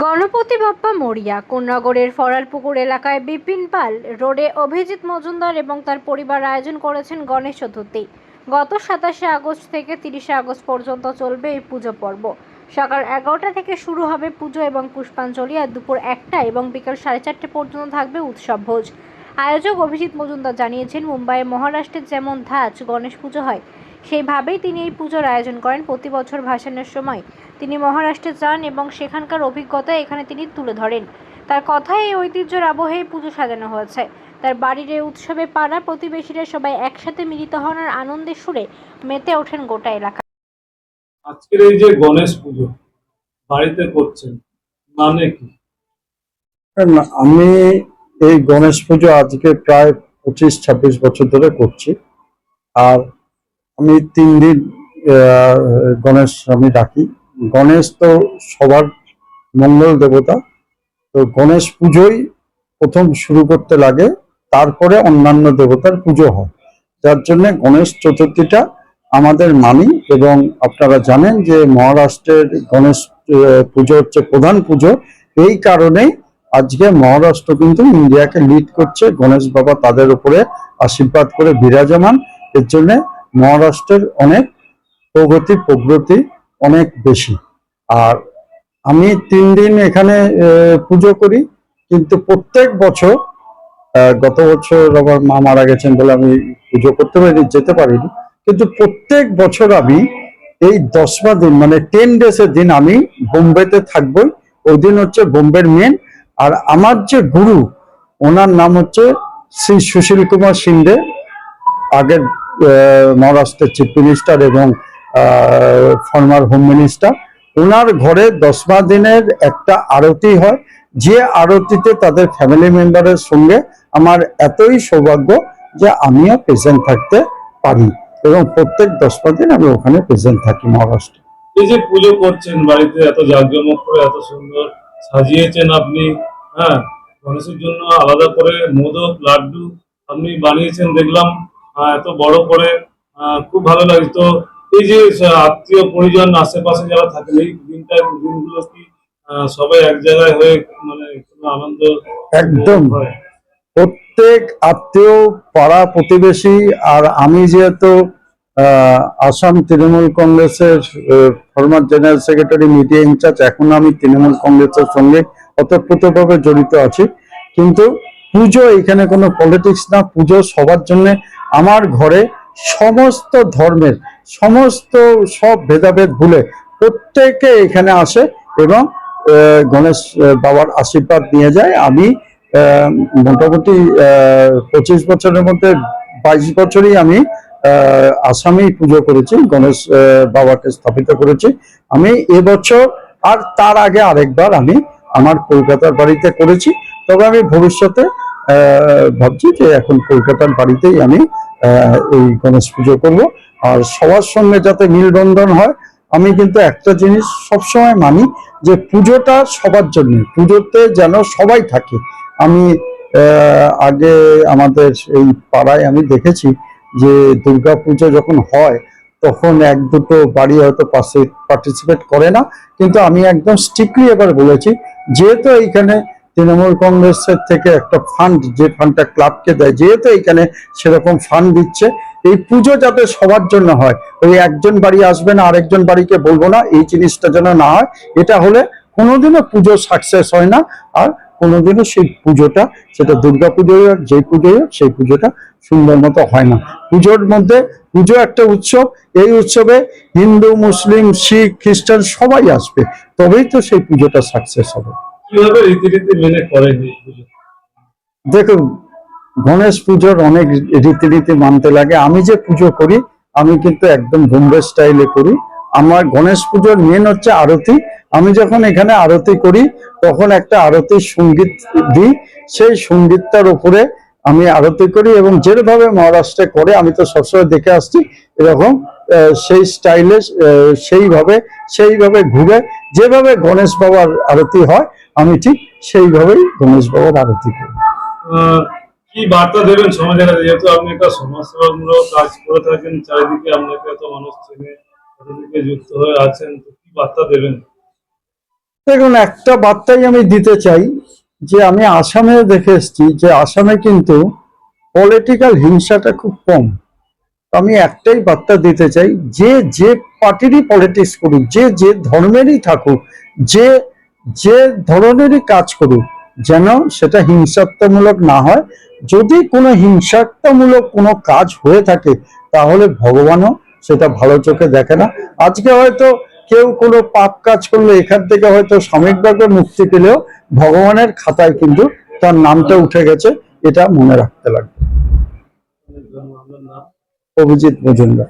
গণপতি বাপ্পা মরিয়া, কোন্নগরের ফরালপুকুর এলাকায় বিপিন পাল, রোডে অভিজিৎ মজুমদার এবং তার পরিবার আয়োজন করেছেন গণেশ চতুর্থী। গত সাতাশে আগস্ট থেকে তিরিশে আগস্ট পর্যন্ত চলবে এই পুজো পর্ব। সকাল এগারোটা থেকে শুরু হবে পুজো এবং পুষ্পাঞ্জলি আর দুপুর একটা এবং বিকাল সাড়ে চারটে পর্যন্ত থাকবে উৎসব ভোজ। আয়োজক অভিজিৎ মজুমদার জানিয়েছেন মুম্বাইয়ে মহারাষ্ট্রের যেমন ধাঁচ গণেশ পুজো হয়, সেইভাবেই তিনি এই পুজোর আয়োজন করেন প্রতি বছর ভাসানের সময়। তিনি মহারাষ্ট্রে যান এবং সেখানকার অভিজ্ঞতা এখানে তিনি তুলে ধরেন। তার কথায় এই ঐতিহ্যের আবহে পুজো সাজানো হয়েছে। তার বাড়ির এই উৎসবে পাড়া প্রতিবেশীরা সবাই একসাথে মিলিত হন আর আনন্দের সুরে মেতে ওঠেন গোটা এলাকা। আজকের এই যে গণেশ পুজো বাড়িতে করছেন মানে কি? না, আমি এই গণেশ পুজো আজকে প্রায় পঁচিশ ছাব্বিশ বছর ধরে করছি। আর আমি তিন দিন আহ, গণেশ আমি ডাকি। গণেশ তো সবার মঙ্গল দেবতা। তো গণেশ পুজোই প্রথম শুরু করতে লাগে, তারপরে অন্যান্য দেবতার পুজো হয়। যার জন্য গণেশ চতুর্থীটা আমাদের মানি এবং আপনারা জানেন যে মহারাষ্ট্রের গণেশ পুজো হচ্ছে প্রধান পুজো। এই কারণেই আজকে মহারাষ্ট্র কিন্তু ইন্ডিয়াকে লিড করছে। গণেশ বাবা তাদের উপরে আশীর্বাদ করে বিরাজমান। এর জন্য মহারাষ্ট্রের অনেক প্রগতি প্রগতি অনেক বেশি। আর আমি তিন দিন এখানে পুজো করি, কিন্তু প্রত্যেক বছর গত বছর আমার মা মারা গেছেন বলে আমি পুজো করতে পারিনি যেতে পারিনি। কিন্তু প্রত্যেক বছর আমি এই দশমা দিন মানে টেন ডেজের দিন আমি বোম্বেতে থাকবই। ওই দিন হচ্ছে বোম্বের মেন আর আমার যে গুরু, ওনার নাম হচ্ছে শ্রী সুশীল কুমার সিন্ডে আগের মহারাষ্ট্রের চিফ মিনিস্টার এবং ফর্মার হোম মিনিস্টার ওনার ঘরে দশমা দিনের একটা আরতি হয়। যে আরতিতে তাদের ফ্যামিলি মেম্বারের সঙ্গে আমার এতই সৌভাগ্য যে আমিও প্রেজেন্ট থাকতে পারি এবং প্রত্যেক দশমা দিন আমি ওখানে প্রেজেন্ট থাকি মহারাষ্ট্রে। এই যে পুজো করছেন বাড়িতে, এত জাঁকজমক করে এত সুন্দর সাজিয়েছেন আপনি হ্যাঁ? গণেশের জন্য আলাদা করে মোদক, লাড্ডু আপনি বানিয়েছেন, দেখলাম এত বড় করে খুব ভালো লাগে তো এই যে আত্মীয় পরিজন আশেপাশে যারা থাকেন এই দিনটা দিনগুলো কি সবাই এক জায়গায় হয়ে মানে আনন্দ একদম। প্রত্যেক আত্মীয় পাড়া প্রতিবেশী আর আমি যেহেতু আসাম তৃণমূল কংগ্রেসের former general secretary media incharge এখন আমি তৃণমূল কংগ্রেসের সঙ্গে অতপ্রতভাবে জড়িত আছি কিন্তু পুজো এখানে কোনো পলিটিক্স না পুজো সবার জন্য আমার ঘরে সমস্ত ধর্মের, সমস্ত সব ভেদাভেদ ভুলে প্রত্যেকে এখানে আসে এবং গণেশ বাবার আশীর্বাদ নিয়ে যায়। আমি মোটামুটি পঁচিশ বছরের মধ্যে বাইশ বছরই আমি আসামেই পুজো করেছি, গণেশ বাবাকে স্থাপিত করেছি। আমি এবছর আর তার আগে আরেকবার আমি আমার কলকাতার বাড়িতে করেছি। তবে আমি ভবিষ্যতে ভাবছি যে এখন কলকাতার বাড়িতেই আমি এই গণেশ পুজো করব। আর সবার সঙ্গে যাতে মিলবন্ধন হয়, আমি কিন্তু একটা জিনিস সবসময় মানি যে পুজোটা সবার জন্য, পুজোতে যেন সবাই থাকে। আমি আগে আমাদের এই পাড়ায় আমি দেখেছি যে দুর্গা পুজো যখন হয়, তখন এক দুটো বাড়ি হয়তো পার্টিসিপেট করে না। কিন্তু আমি একদম স্ট্রিক্টলি এবার বলেছি, যেহেতু এইখানে তৃণমূল কংগ্রেসের থেকে একটা ফান্ড যে ফান্ডটা ক্লাবকে দেয়, যেহেতু এইখানে সেরকম ফান্ড দিচ্ছে, এই পুজো যাতে সবার জন্য হয়, ওই একজন বাড়ি আসবে না, আরেকজন বাড়িকে বলব না, এই জিনিসটা যেন না হয়, এটা হলে কোনোদিনও পুজো সাকসেস হয় না, আর কোনোদিনও সেই পুজোটা, সেটা দুর্গা পুজোই হোক, যে পুজোই হোক, সেই পুজোটা সুন্দর মতো হয় না। পুজোর মধ্যে, পুজো একটা উৎসব, এই উৎসবে হিন্দু, মুসলিম, শিখ, খ্রিস্টান সবাই আসবে, তবেই তো সেই পুজোটা সাকসেস হবে। কীভাবে রীতিনীতি মেনে করেন দেখুন, গণেশ পুজোর অনেক রীতিনীতি মানতে লাগে। আমি যে পুজো করি, আমি কিন্তু একদম বোম্বে স্টাইলে করি। আমার গণেশ পুজোর মেন হচ্ছে আরতি। আমি যখন এখানে আরতি করি, তখন একটা আরতির সংগীত দিই। সেই সঙ্গীতটার উপরে আমি আরতি করি এবং যেভাবে মহারাষ্ট্রে করে, আমি তো সবসময় দেখে আসছি, এরকম সেই স্টাইলে সেইভাবে সেইভাবে ঘুরে যেভাবে গণেশ বাবার আরতি হয় আমি ঠিক সেইভাবেই গণেশ বাবার আরতি করি। কি বার্তা দেবেন সমাজের? যেহেতু আপনি একটা সমাজসেবামূলক কাজ করে থাকেন চারিদিকে আপনাকে এত মানুষ চেনে চারিদিকে যুক্ত হয়ে আছেন তো কি বার্তা দেবেন? দেখুন একটা বার্তাই আমি দিতে চাই যে আমি আসামে দেখে এসছি যে আসামে কিন্তু পলিটিক্যাল হিংসাটা খুব কম। আমি একটাই বার্তা দিতে চাই, যে যে পার্টিরই পলিটিক্স করুক, যে যে ধর্মেরই থাকুক, যে যে ধরনেরই কাজ করুক, যেন সেটা হিংসাত্মমূলক না হয়। যদি কোনো হিংসাত্মমূলক কোনো কাজ হয়ে থাকে, তাহলে ভগবানও সেটা ভালো চোখে দেখে না। আজকে হয়তো কেউ কোনো পাপ কাজ করলে, এখান থেকে হয়তো সাময়িকভাবে মুক্তি পেলেও ভগবানের খাতায় কিন্তু তার নামটা উঠে গেছে, এটা মনে রাখতে লাগবে। অভিজিৎ মজুমদার।